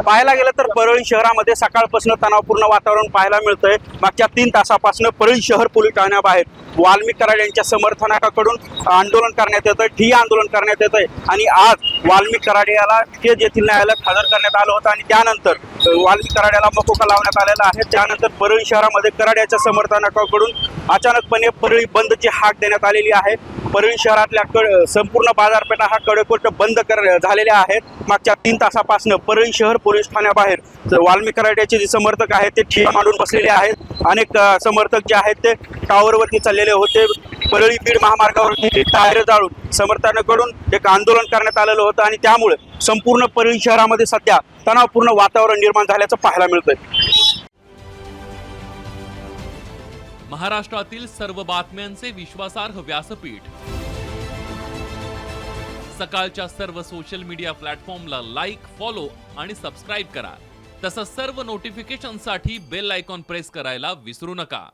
पाहायला गेलं तर परळी शहरामध्ये सकाळपासून तणावपूर्ण वातावरण पाहायला मिळतंय. मागच्या तीन तासापासून परळी शहर पोलीस ठाण्याबाहेर. वाल्मिक कराड यांच्या समर्थनाकडून आंदोलन करण्यात येतं ठिय्या आंदोलन करण्यात येतंय. आणि आज वाल्मिक कराड्याला केज येथील न्यायालयात हजर करण्यात आलं होतं आणि त्यानंतर वाल्मिक कराड्याला मकोका लावण्यात आलेला आहे. त्यानंतर परळी शहरामध्ये कराड्याच्या समर्थनाकडून अचानकपणे परळी बंदची हाक देण्यात आलेली आहे. परळी शहरातल्या कड संपूर्ण बाजारपेठा हा कडकोट बंद कर झालेल्या आहेत. मागच्या तीन तासापासून परळी शहर पोलीस ठाण्याबाहेर वाल्मिक कराड्याचे जे समर्थक आहेत ते ठिया मांडून बसलेले आहेत. अनेक समर्थक जे आहेत ते टावरवरती चाललेले होते. परळी बीड महामार्गावरती टायर जाळून समर्थांकडून एक आंदोलन करण्यात आलेलं होतं आणि त्यामुळे संपूर्ण परळी शहरामध्ये सध्या तणावपूर्ण वातावरण निर्माण झाल्याचं पाहायला मिळतंय. महाराष्ट्रातील सर्व बातम्यांचे विश्वासार्ह व्यासपीठ. सकाळच्या सर्व सोशल मीडिया प्लॅटफॉर्मला लाईक फॉलो आणि सबस्क्राईब करा. तसंच सर्व नोटिफिकेशनसाठी बेल आयकॉन प्रेस करायला विसरू नका.